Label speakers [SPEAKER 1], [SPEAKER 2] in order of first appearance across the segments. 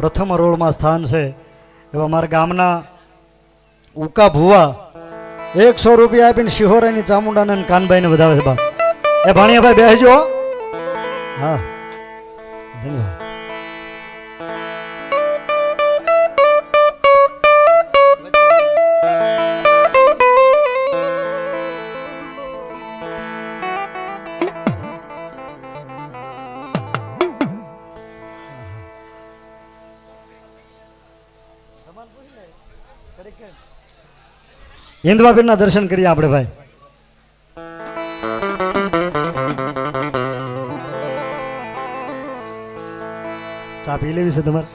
[SPEAKER 1] પ્રથમ રોડમાં સ્થાન છે. એવા મારા ગામના ઉકા ભુવા એકસો રૂપિયા આપીને શિહોરાની ચામુંડાને અને કાનભાઈને વધાવે છે બા. એ ભાણિયાભાઈ બેસજો. હા. ધન્યવાદ. હિન્દવાપીરના દર્શન કરીએ આપણે ભાઈ. ચા પી લેવી છે તમારે?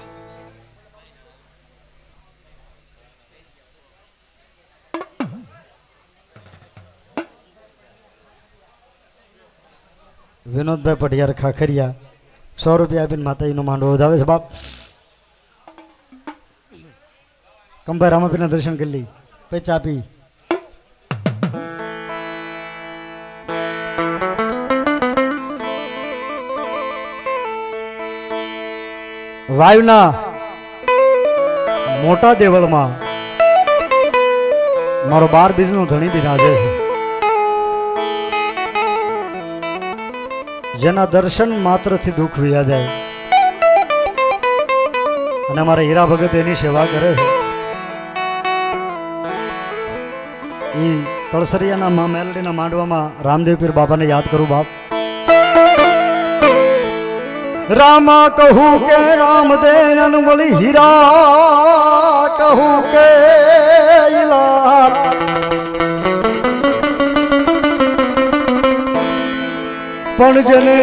[SPEAKER 1] વિનોદભાઈ પટિયાર ખાખરિયા, સો રૂપિયા આપીને માતાજીનો માંડવો વધાવે છે, બાપ. કંભાઈ રામાપીરના દર્શન કરી લઈ પછી ચા પી. વાયુના મોટા દેવળમાં મારો બાર બીજનો ધણી બિરાજે છે. જેના દર્શન માત્રથી દુઃખ વિયા જાય. અને મારા હીરા ભગત એની સેવા કરે છે. એ તળસરિયાના મેલડીના માંડવામાં રામદેવ પીર બાપાને યાદ કરું બાપ. રામા કહું કે રામદેન મળી હીરા કહું કે. પણ જને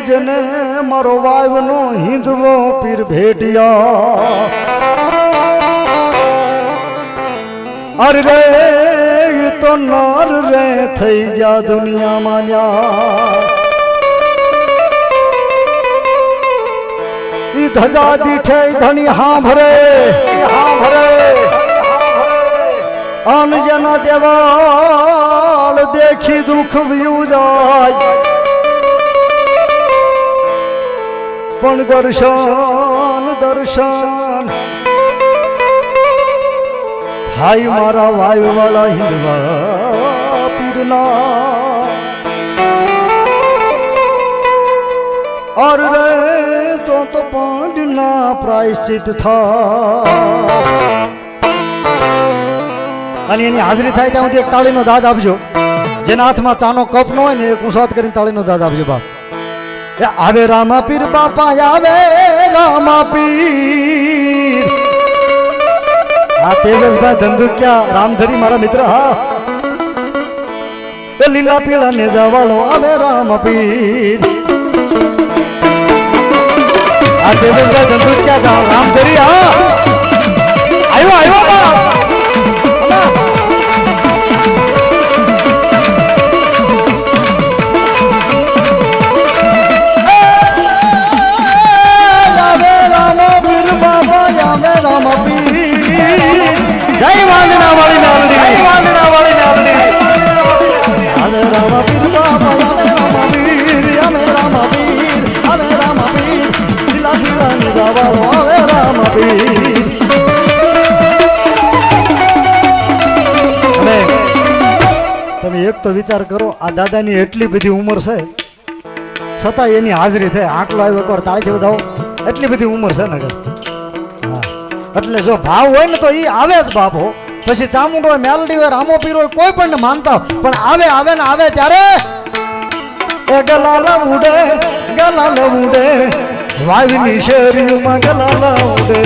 [SPEAKER 1] જને મારો વાવનો હિંદવો પીર ભેટિયા અરે તો નર રે, થઈ ગયા દુનિયામાં ન્યા ધજા દીઠે ધણી હાંભરે હા ભરે અનજન દેવાળ દેખી દુઃખ વ્યુ જાય. પણ દર્શન દર્શન. હાય મારા વાયુ વાળા હિંદવા પીરના. તો તો પાંડના પ્રાયશ્ચિત થા અને એની હાજરી થાય ત્યાં સુધી એક તાળીનો દાદ આપજો. જેના હાથમાં ચાનો કપ ન હોય ને એક ઉસાદ કરીને તાળીનો દાદ આપજો બાપ. આવે રામા પીર, બાપા આવે રામા પીર. આ તેજસભાઈ ક્યાં રામધરી મારા મિત્ર, હા. લીલા પીળા ને જવાળો આવે રામ પીર. આ તેજસભાઈ ધંધુકિયા રામધરી કરી આવ્યો આવ્યો અને તમે એક તો વિચાર કરો, આ દાદાની એટલી બધી ઉંમર છે, છતાં એની હાજરી થાય. આંકલો આવ્યો એકવાર તાળથી બધાઓ એટલી બધી ઉંમર છે ને કે? હા. એટલે જો ભાવ હોય ને તો એ આવે જ બાપ. પછી ચામુંડો હોય મેલડી હોય રામો પીર હોય કોઈ પણ માનતા પણ આવે આવે ને આવે ત્યારે એ ગલાલ ઉડે ગલાલ ઉડે. વાવીની શેરીમાં ગલા ઉડે.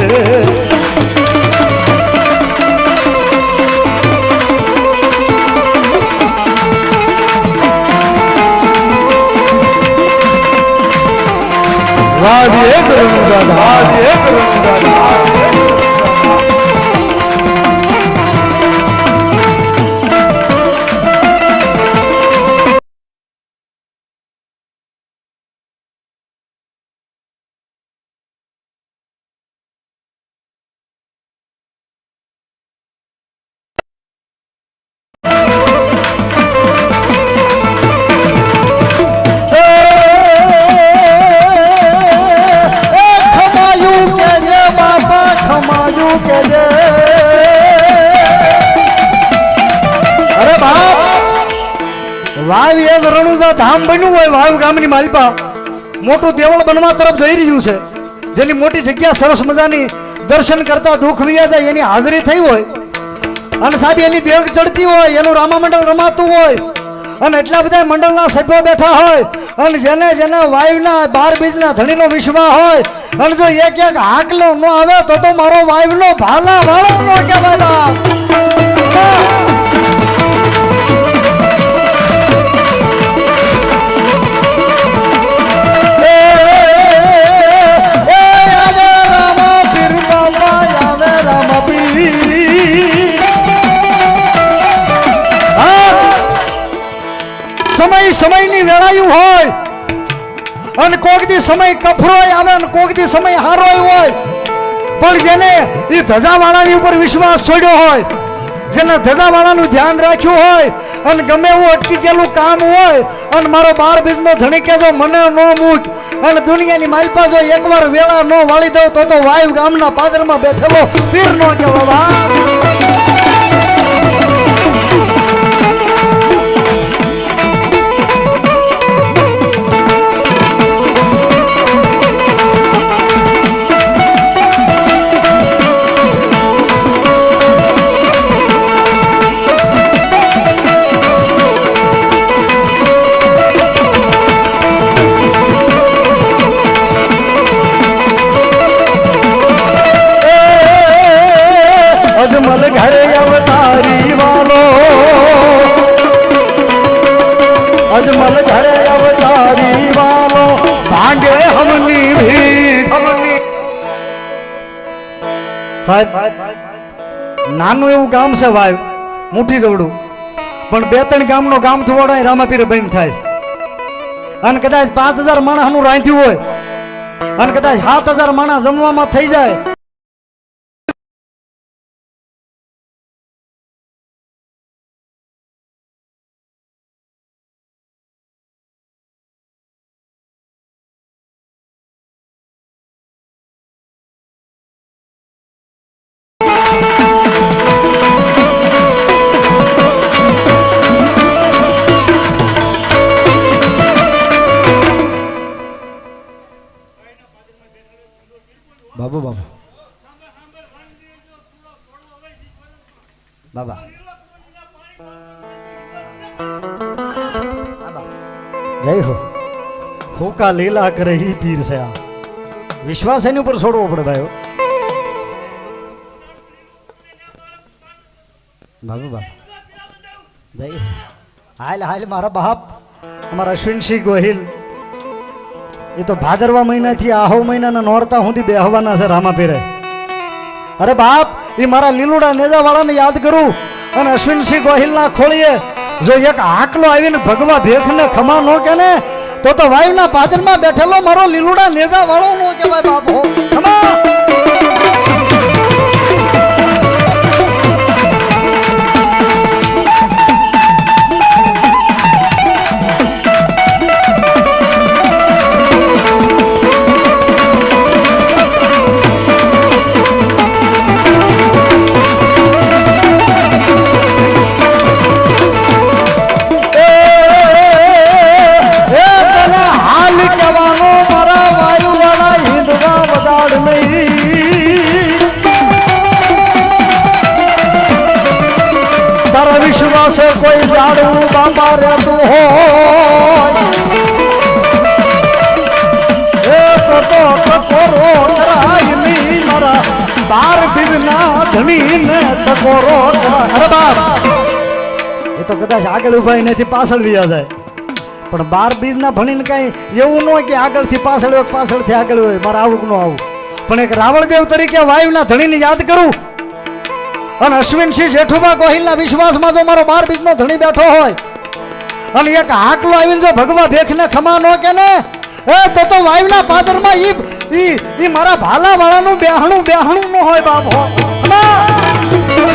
[SPEAKER 1] વાવ મોટું દેવળ બનવા તરફ જઈ રહ્યું છે. જેની મોટી જગ્યા સરસ મજાની દર્શન કરતા દુઃખ વિયા જાય એની હાજરી થઈ હોય. અને સાહેબ, એની દેહ ચડતી હોય, એનું રામા મંડળ રમાતું હોય. અને એટલા બધા મંડળના સભ્યો બેઠા હોય. અને જેને જેને વાયુના બાર બીજના ધણીનો વિશ્વાસ હોય. અને જો એક એક હાકલો ન આવે તો તો મારો વાયુનો ભાલા વાળો ન કહેવાય બાપ. વેળાયું હોય અને કોક દી સમય કફરોય આવે અને કોક દી સમય હારોય હોય. પણ જેને એ ધજાવાળાની ઉપર વિશ્વાસ છોડ્યો હોય, જેને ધજાવાળાનું ધ્યાન રાખ્યું હોય અને ગમે એવું અટકી ગયેલું કામ હોય, અને મારો બાર બીજનો ધણી કે જો મને ન મૂક. અને દુનિયાની માલપા જો એકવાર વેળા ન વાળી દઉં તો તો વાયુ ગામના પાદરમાં બેઠેલો પીર નો કહેવા સાહેબ, નાનું એવું ગામ છે ભાઈ મુઠ્ઠી જવડું પણ બે ત્રણ ગામનો ગામ થવાડો રામાપીર બહેન થાય છે. અને કદાચ પાંચ હજાર માણસનું રાંધ્યું હોય, અને કદાચ સાત હજાર માણસ જમવામાં થઈ જાય બાબુ બાબુ. બાબા. જય હો. હોકા લીલા કરે હી પીર છે આ. વિશ્વાસ એની ઉપર છોડવો પડે ભાઈઓ. બાબા બાબા. જય. હાલ હાલ મારા બાપ, અમારા અશ્વિનસિંહ ગોહિલ. એ તો ભાદરવા મહિનાથી આહો મહિનાના નોરતા સુધી બેહવાના છે રામા રામાપીરે અરે બાપ એ મારા લીલુડા નેજાવાળાને યાદ કરું અને અશ્વિનસિંહ ગોહિલના ખોળીએ જો એક આકલો આવીને ભગવા ભેખને ખમા નો કે ને તો તો વાયુના પાદરમાં બેઠેલો મારો લીલુડા નેજાવાળો નો કહેવાય બાપ હો. ખમા! બાબા હોય એ તો કદાચ આગળ ઉભાઈ નથી, પાછળ વ્યા જાય. પણ બાર બીજના ભણીને કાંઈ એવું ન કે આગળથી પાછળ પાછળથી આગળ હોય, મારે આવું ન આવું. પણ એક રાવણદેવ તરીકે વાયુના ધણીને યાદ કરું. અને અશ્વિનસિંહ જેઠુબા ગોહિલના વિશ્વાસમાં જો મારો બાર બીજનો ધણી બેઠો હોય અને એક હાકલો આવીને જો ભગવા ભેખને ખમા નો કે ને એ તો તો વાયુના પાદરમાં ઈ ઈ ઈ મારા વાળાનું બેહણું બેહણું ન હોય બાપ હો!